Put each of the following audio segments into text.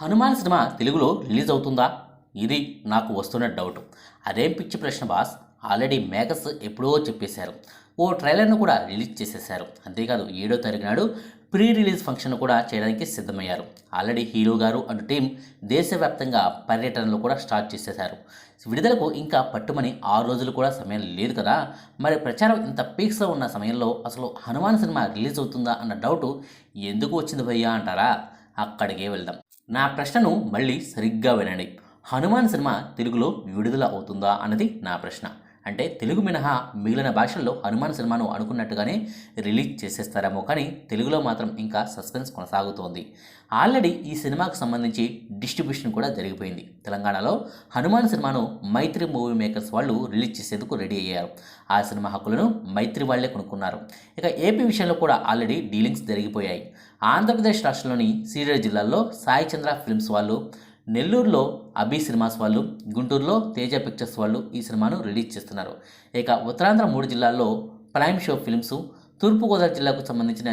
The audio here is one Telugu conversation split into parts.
హనుమాన్ సినిమా తెలుగులో రిలీజ్ అవుతుందా? ఇది నాకు వస్తున్న డౌట్. అదేం పిచ్చి ప్రశ్న బాస్? ఆల్రెడీ మేకర్స్ ఎప్పుడో చెప్పేశారు. ఓ ట్రైలర్ను కూడా రిలీజ్ చేసేశారు. అంతేకాదు ఏడో తారీఖు నాడు ప్రీ రిలీజ్ ఫంక్షన్ కూడా చేయడానికి సిద్ధమయ్యారు. ఆల్రెడీ హీరో గారు అండ్ టీం దేశవ్యాప్తంగా పర్యటనలు కూడా స్టార్ట్ చేసేశారు. విడుదలకు ఇంకా పట్టుమని ఆరు రోజులు కూడా సమయం లేదు కదా? మరి ప్రచారం ఇంత పీక్స్లో ఉన్న సమయంలో అసలు హనుమాన్ సినిమా రిలీజ్ అవుతుందా అన్న డౌట్ ఎందుకు వచ్చింది భయ్యా అంటారా? అక్కడికే వెళ్దాం. నా ప్రశ్నను మళ్ళీ సరిగ్గా వినండి. హనుమాన్ సినిమా తెలుగులో విడుదల అవుతుందా అన్నది నా ప్రశ్న. అంటే తెలుగు మినహా మిగిలిన భాషల్లో హనుమాన్ సినిమాను అనుకున్నట్టుగానే రిలీజ్ చేసేస్తారేమో కానీ తెలుగులో మాత్రం ఇంకా సస్పెన్స్ కొనసాగుతోంది. ఆల్రెడీ ఈ సినిమాకు సంబంధించి డిస్ట్రిబ్యూషన్ కూడా జరిగిపోయింది. తెలంగాణలో హనుమాన్ సినిమాను మైత్రి మూవీ మేకర్స్ వాళ్ళు రిలీజ్ చేసేందుకు రెడీ అయ్యారు. ఆ సినిమా హక్కులను మైత్రి వాళ్ళే కొనుక్కున్నారు. ఇక ఏపీ విషయంలో కూడా ఆల్రెడీ డీలింగ్స్ జరిగిపోయాయి. ఆంధ్రప్రదేశ్ రాష్ట్రంలోని సీరియల్ జిల్లాల్లో సాయి చంద్ర ఫిల్మ్స్ వాళ్ళు నెల్లూరులో అభి సినిమాస్ వాళ్ళు గుంటూరులో తేజ పిక్చర్స్ వాళ్ళు ఈ సినిమాను రిలీజ్ చేస్తున్నారు. ఇక ఉత్తరాంధ్ర మూడు జిల్లాల్లో ప్రైమ్ షో ఫిల్మ్స్ తూర్పుగోదావరి జిల్లాకు సంబంధించిన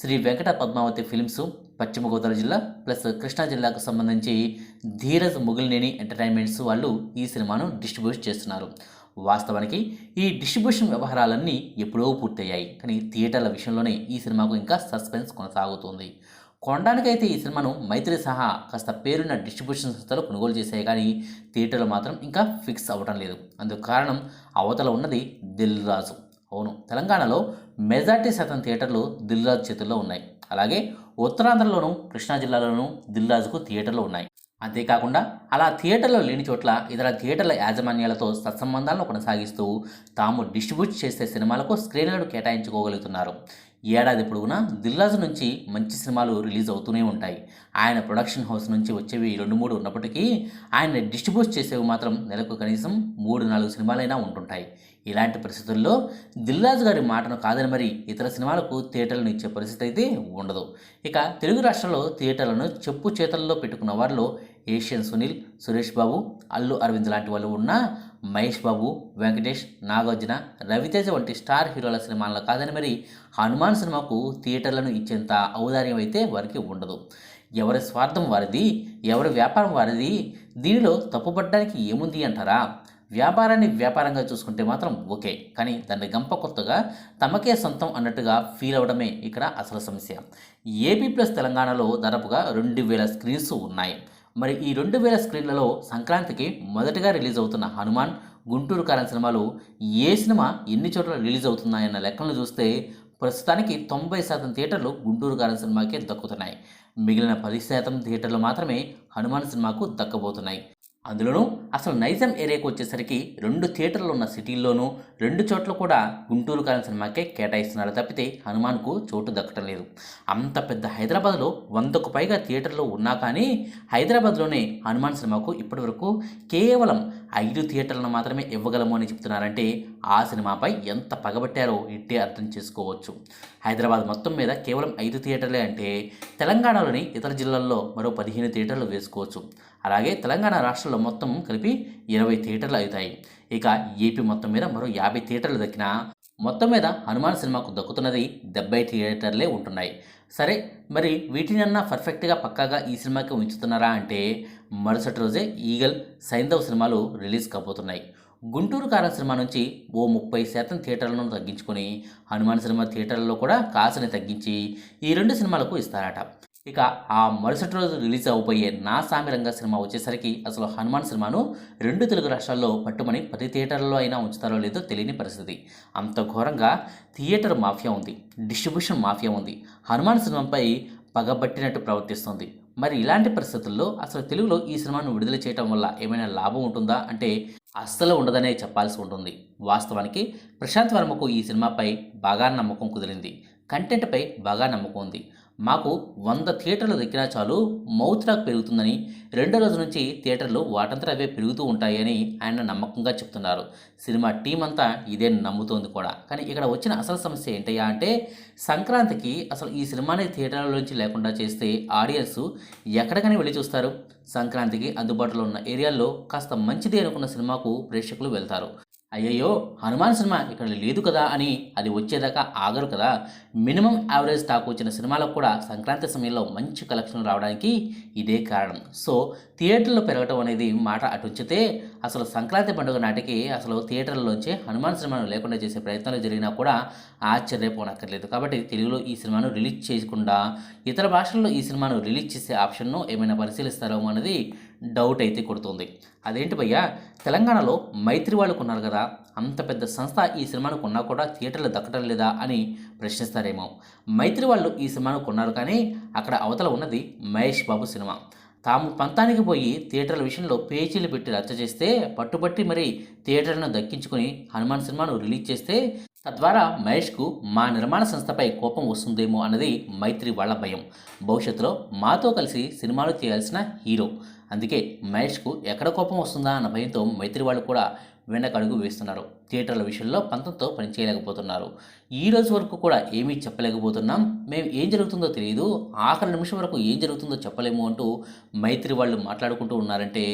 శ్రీ వెంకట పద్మావతి ఫిల్మ్స్ పశ్చిమ గోదావరి జిల్లా ప్లస్ కృష్ణా జిల్లాకు సంబంధించి ధీరజ్ ముగిలినేని ఎంటర్టైన్మెంట్స్ వాళ్ళు ఈ సినిమాను డిస్ట్రిబ్యూట్ చేస్తున్నారు. వాస్తవానికి ఈ డిస్ట్రిబ్యూషన్ వ్యవహారాలన్నీ ఎప్పుడో పూర్తయ్యాయి. కానీ థియేటర్ల విషయంలోనే ఈ సినిమాకు ఇంకా సస్పెన్స్ కొనసాగుతుంది. కొనడానికైతే ఈ సినిమాను మైత్రి సహా కాస్త పేరున్న డిస్ట్రిబ్యూషన్ సంస్థలు కొనుగోలు చేశాయి కానీ థియేటర్లు మాత్రం ఇంకా ఫిక్స్ అవ్వడం లేదు. అందుకు కారణం అవతల ఉన్నది దిల్ రాజు. అవును తెలంగాణలో మెజార్టీ శాతం థియేటర్లు దిల్ రాజు చేతుల్లో ఉన్నాయి. అలాగే ఉత్తరాంధ్రలోనూ కృష్ణా జిల్లాలోనూ దిల్ రాజుకు థియేటర్లు ఉన్నాయి. అంతేకాకుండా అలా థియేటర్లో లేని చోట్ల ఇతర థియేటర్ల యాజమాన్యాలతో సత్సంబంధాలను కొనసాగిస్తూ తాము డిస్ట్రిబ్యూట్ చేసే సినిమాలకు స్క్రీన్లను కేటాయించుకోగలుగుతున్నారు. ఏడాది పొడవునా దిల్రాజు నుంచి మంచి సినిమాలు రిలీజ్ అవుతూనే ఉంటాయి. ఆయన ప్రొడక్షన్ హౌస్ నుంచి వచ్చేవి రెండు మూడు ఉన్నప్పటికీ ఆయన డిస్ట్రిబ్యూట్ చేసేవి మాత్రం నెలకు కనీసం మూడు నాలుగు సినిమాలైనా ఉంటుంటాయి. ఇలాంటి పరిస్థితుల్లో దిల్రాజు గారి మాటను కాదని మరి ఇతర సినిమాలకు థియేటర్లను ఇచ్చే పరిస్థితి అయితే ఉండదు. ఇక తెలుగు రాష్ట్రంలో థియేటర్లను చెప్పు చేతల్లో పెట్టుకున్న వారిలో ఏషియన్ సునీల్ సురేష్ బాబు అల్లు అరవింద్ లాంటి వాళ్ళు ఉన్నా మహేష్ బాబు వెంకటేష్ నాగార్జున రవితేజ వంటి స్టార్ హీరోల సినిమాలను కాదని మరి హనుమాన్ సినిమాకు థియేటర్లను ఇచ్చేంత ఔదార్యం అయితే వారికి ఉండదు. ఎవరి స్వార్థం వారిది ఎవరి వ్యాపారం వారిది దీనిలో తప్పుపడడానికి ఏముంది అంటారా? వ్యాపారాన్ని వ్యాపారంగా చూసుకుంటే మాత్రం ఓకే కానీ దాన్ని గంప కొత్తగా తమకే సొంతం అన్నట్టుగా ఫీల్ అవడమే ఇక్కడ అసలు సమస్య. ఏపీ ప్లస్ తెలంగాణలో దాదాపుగా రెండు వేల స్క్రీన్స్ ఉన్నాయి. మరి ఈ రెండు వేల స్క్రీన్లలో సంక్రాంతికి మొదటగా రిలీజ్ అవుతున్న హనుమాన్ గుంటూరు కారం సినిమాలు ఏ సినిమా ఎన్ని చోట్ల రిలీజ్ అవుతున్నాయన్న లెక్కలను చూస్తే ప్రస్తుతానికి తొంభై శాతం థియేటర్లు గుంటూరు కారం సినిమాకే దక్కుతున్నాయి. మిగిలిన పది శాతం థియేటర్లు మాత్రమే హనుమాన్ సినిమాకు దక్కబోతున్నాయి. అందులోనూ అసలు నైజం ఏరియాకి వచ్చేసరికి రెండు థియేటర్లు ఉన్న సిటీల్లోనూ రెండు చోట్ల కూడా గుంటూరు కాలం సినిమాకే కేటాయిస్తున్నారు. తప్పితే హనుమాన్కు చోటు దక్కటం లేదు. అంత పెద్ద హైదరాబాద్లో వందకు పైగా థియేటర్లు ఉన్నా కానీ హైదరాబాద్లోనే హనుమాన్ సినిమాకు ఇప్పటివరకు కేవలం ఐదు థియేటర్లను మాత్రమే ఇవ్వగలము అని చెప్తున్నారంటే ఆ సినిమాపై ఎంత పగబట్టారో ఇట్టే అర్థం చేసుకోవచ్చు. హైదరాబాద్ మొత్తం మీద కేవలం ఐదు థియేటర్లే అంటే తెలంగాణలోని ఇతర జిల్లాల్లో మరో పదిహేను థియేటర్లు వేసుకోవచ్చు. అలాగే తెలంగాణ రాష్ట్రంలో మొత్తం కలిపి ఇరవై థియేటర్లు అవుతాయి. ఇక ఏపీ మొత్తం మీద మరో యాభై థియేటర్లు దక్కిన మొత్తం మీద హనుమాన్ సినిమాకు దక్కుతున్నది డెబ్బై థియేటర్లే ఉంటున్నాయి. సరే మరి వీటినన్నా పర్ఫెక్ట్గా పక్కాగా ఈ సినిమాకి ఉంచుతున్నారా అంటే మరుసటి రోజే ఈగల్ సైంధవ్ సినిమాలు రిలీజ్ కాబోతున్నాయి. గుంటూరు కారం సినిమా నుంచి ఓ ముప్పై శాతం థియేటర్లను తగ్గించుకొని హనుమాన్ సినిమా థియేటర్లలో కూడా కాసుని తగ్గించి ఈ రెండు సినిమాలకు ఇస్తారట. ఇక ఆ మరుసటి రోజు రిలీజ్ అవబోయే నా సామిరంగ సినిమా వచ్చేసరికి అసలు హనుమాన్ సినిమాను రెండు తెలుగు రాష్ట్రాల్లో పట్టుమని పది థియేటర్లలో అయినా ఉంచుతారో లేదో తెలియని పరిస్థితి. అంత ఘోరంగా థియేటర్ మాఫియా ఉంది డిస్ట్రిబ్యూషన్ మాఫియా ఉంది. హనుమాన్ సినిమాపై పగబట్టినట్టు ప్రవర్తిస్తుంది. మరి ఇలాంటి పరిస్థితుల్లో అసలు తెలుగులో ఈ సినిమాను విడుదల చేయడం వల్ల ఏమైనా లాభం ఉంటుందా? అంటే అస్సలు ఉండదనే చెప్పాల్సి ఉంటుంది. వాస్తవానికి ప్రశాంత్ వర్మకు ఈ సినిమాపై బాగా నమ్మకం కుదిరింది. కంటెంట్పై బాగా నమ్మకం ఉంది. మాకు వంద థియేటర్లు దక్కినా చాలు మౌత్ రాక్ పెరుగుతుందని రెండో రోజు నుంచి థియేటర్లు వాటంతట అవే పెరుగుతూ ఉంటాయని ఆయన నమ్మకంగా చెప్తున్నారు. సినిమా టీం అంతా ఇదే నమ్ముతోంది కూడా. కానీ ఇక్కడ వచ్చిన అసలు సమస్య ఏంటయ్యా అంటే సంక్రాంతికి అసలు ఈ సినిమాని థియేటర్ల నుంచి లేకుండా చేస్తే ఆడియన్స్ ఎక్కడికైనా వెళ్ళి చూస్తారు. సంక్రాంతికి అందుబాటులో ఉన్న ఏరియాల్లో కాస్త మంచిది అనుకున్న సినిమాకు ప్రేక్షకులు వెళ్తారు. అయ్యయ్యో హనుమాన్ సినిమా ఇక్కడ లేదు కదా అని అది వచ్చేదాకా ఆగరు కదా. మినిమం యావరేజ్ టాక్ వచ్చిన సినిమాలకు కూడా సంక్రాంతి సమయంలో మంచి కలెక్షన్లు రావడానికి ఇదే కారణం. సో థియేటర్లో పెరగటం అనేది మాట అటుంచితే అసలు సంక్రాంతి పండుగ నాటికి అసలు థియేటర్లోంచి హనుమాన్ సినిమాను లేకుండా చేసే ప్రయత్నాలు జరిగినా కూడా ఆశ్చర్యపోనక్కర్లేదు. కాబట్టి తెలుగులో ఈ సినిమాను రిలీజ్ చేయకుండా ఇతర భాషల్లో ఈ సినిమాను రిలీజ్ చేసే ఆప్షన్ను ఏమైనా పరిశీలిస్తారో అనేది డౌట్ అయితే కొడుతుంది. అదేంటి భయ్యా తెలంగాణలో మైత్రి వాళ్ళు కొన్నారు కదా అంత పెద్ద సంస్థ ఈ సినిమాను కొన్నా కూడా థియేటర్లు దక్కడం లేదా అని ప్రశ్నిస్తారేమో. మైత్రి వాళ్ళు ఈ సినిమాను కొన్నారు కానీ అక్కడ అవతల ఉన్నది మహేష్ బాబు సినిమా. తాము పంతానికి పోయి థియేటర్ల విషయంలో పేచీలు పెట్టి రచ్చ చేస్తే పట్టుబట్టి మరి థియేటర్లను దక్కించుకొని హనుమాన్ సినిమాను రిలీజ్ చేస్తే తద్వారా మహేష్కు మా నిర్మాణ సంస్థపై కోపం వస్తుందేమో అన్నది మైత్రి వాళ్ళ భయం. భవిష్యత్తులో మాతో కలిసి సినిమాలు చేయాల్సిన హీరో. అందుకే మహేష్కు ఎక్కడ కోపం వస్తుందా అన్న భయంతో మైత్రి వాళ్ళు కూడా వెనకడుగు వేస్తున్నారు. థియేటర్ల విషయంలో పంతంతో పనిచేయలేకపోతున్నారు ఈ రోజు వరకు కూడా ఏమీ చెప్పలేకపోతున్నాం. మేము ఏం జరుగుతుందో తెలియదు ఆఖరి నిమిషం వరకు ఏం జరుగుతుందో చెప్పలేము అంటూ మైత్రి వాళ్ళు మాట్లాడుకుంటూ ఉన్నారంటే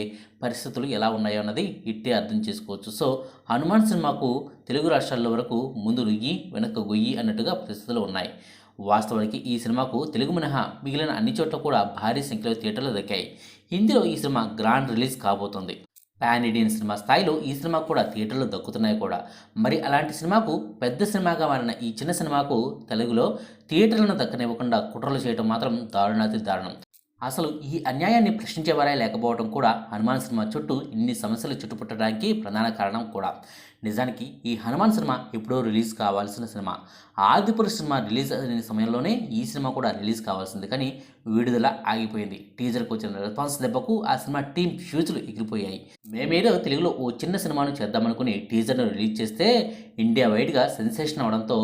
పరిస్థితులు ఎలా ఉన్నాయో అన్నది ఇట్టే అర్థం చేసుకోవచ్చు. సో హనుమాన్ సినిమాకు తెలుగు రాష్ట్రాల్లో వరకు ముందు రుయ్యి వెనక గొయ్యి అన్నట్టుగా పరిస్థితులు ఉన్నాయి. వాస్తవానికి ఈ సినిమాకు తెలుగు మినహా మిగిలిన అన్ని చోట్ల కూడా భారీ సంఖ్యలో థియేటర్లు దక్కాయి. హిందీలో ఈ సినిమా గ్రాండ్ రిలీజ్ కాబోతోంది. పాన్ ఇండియన్ సినిమా స్థాయిలో ఈ సినిమా కూడా థియేటర్లు దక్కుతున్నాయి కూడా. మరి అలాంటి సినిమాకు పెద్ద సినిమాగా మారిన ఈ చిన్న సినిమాకు తెలుగులో థియేటర్లను దక్కనివ్వకుండా కుట్రలు చేయడం మాత్రం దారుణాతి దారుణం. అసలు ఈ అన్యాయాన్ని ప్రశ్నించేవారే లేకపోవడం కూడా హనుమాన్ సినిమా చుట్టూ ఇన్ని సమస్యలు చుట్టుపుట్టడానికి ప్రధాన కారణం కూడా. నిజానికి ఈ హనుమాన్ సినిమా ఎప్పుడో రిలీజ్ కావాల్సిన సినిమా. ఆదిపురుష్ సినిమా రిలీజ్ అయిన సమయంలోనే ఈ సినిమా కూడా రిలీజ్ కావాల్సింది. కానీ విడుదల ఆగిపోయింది. టీజర్కి వచ్చిన రెస్పాన్స్ దెబ్బకు ఆ సినిమా టీం ఫ్యూజులు ఎగిరిపోయాయి. మేమేదో తెలుగులో ఓ చిన్న సినిమాను చేద్దామనుకుని టీజర్ను రిలీజ్ చేస్తే ఇండియా వైడ్గా సెన్సేషన్ అవడంతో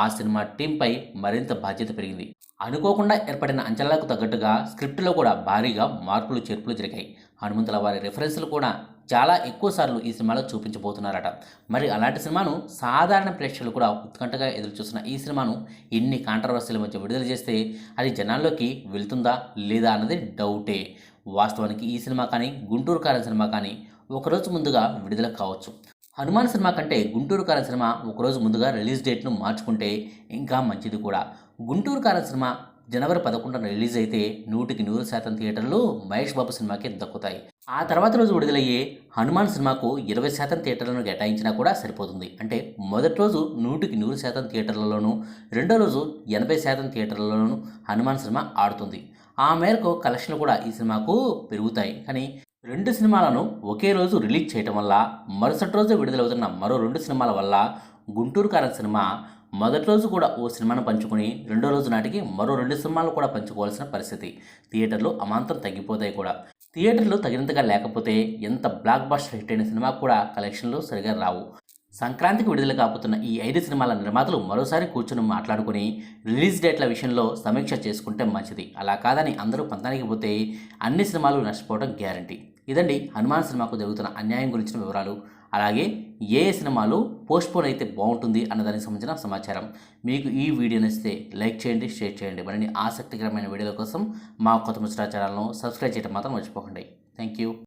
ఆ సినిమా టీంపై మరింత బాధ్యత పెరిగింది. అనుకోకుండా ఏర్పడిన అంచనాలకు తగ్గట్టుగా స్క్రిప్ట్లో కూడా భారీగా మార్పులు చేర్పులు జరిగాయి. హనుమంతుల వారి రెఫరెన్స్లు కూడా చాలా ఎక్కువ సార్లు ఈ సినిమాలో చూపించబోతున్నారట. మరి అలాంటి సినిమాను సాధారణ ప్రేక్షకులు కూడా ఉత్కంఠగా ఎదురు చూసిన ఈ సినిమాను ఇన్ని కాంట్రవర్సీల మధ్య విడుదల చేస్తే అది జనాల్లోకి వెళ్తుందా లేదా అన్నది డౌటే వాస్తవానికి ఈ సినిమా కానీ గుంటూరు కారం సినిమా కానీ ఒకరోజు ముందుగా విడుదల కావచ్చు. హనుమాన్ సినిమా కంటే గుంటూరు కారం సినిమా ఒకరోజు ముందుగా రిలీజ్ డేట్ను మార్చుకుంటే ఇంకా మంచిది కూడా. గుంటూరు కారం సినిమా జనవరి పదకొండున రిలీజ్ అయితే నూటికి నూరు శాతం థియేటర్లు మహేష్ బాబు సినిమాకి దక్కుతాయి. ఆ తర్వాత రోజు విడుదలయ్యే హనుమాన్ సినిమాకు ఇరవై శాతం థియేటర్లను కేటాయించినా కూడా సరిపోతుంది. అంటే మొదటి రోజు నూటికి నూరు శాతం థియేటర్లలోనూ రెండో రోజు ఎనభై శాతం థియేటర్లలోనూ హనుమాన్ సినిమా ఆడుతుంది. ఆ మేరకు కలెక్షన్లు కూడా ఈ సినిమాకు పెరుగుతాయి. కానీ రెండు సినిమాలను ఒకే రోజు రిలీజ్ చేయటం వల్ల మరుసటి రోజు విడుదలవుతున్న మరో రెండు సినిమాల వల్ల గుంటూరు కారం సినిమా మొదటి రోజు కూడా ఓ సినిమాను పంచుకుని రెండో రోజు నాటికి మరో రెండు సినిమాలు కూడా పంచుకోవాల్సిన పరిస్థితి. థియేటర్లు అమాంతం తగ్గిపోతాయి కూడా. థియేటర్లు తగినంతగా లేకపోతే ఎంత బ్లాక్ బస్టర్ హిట్ అయిన సినిమా కూడా కలెక్షన్లు సరిగా రావు. సంక్రాంతికి విడుదల కాపుతున్న ఈ ఐదు సినిమాల నిర్మాతలు మరోసారి కూర్చుని మాట్లాడుకుని రిలీజ్ డేట్ల విషయంలో సమీక్ష చేసుకుంటే మంచిది. అలా కాదని అందరూ పంతానికి పోతే అన్ని సినిమాలు నష్టపోవడం గ్యారంటీ. ఇదండి హనుమాన్ సినిమాకు జరుగుతున్న అన్యాయం గురించిన వివరాలు. అలాగే ఏ ఏ సినిమాలు పోస్ట్పోన్ అయితే బాగుంటుంది అన్నదానికి సంబంధించిన సమాచారం. మీకు ఈ వీడియో నచ్చితే లైక్ చేయండి షేర్ చేయండి. మరిన్ని ఆసక్తికరమైన వీడియోల కోసం మా కొత్త ముచ్చట ఛానల్ను సబ్స్క్రైబ్ చేయడం మాత్రం మర్చిపోకండి. Thank you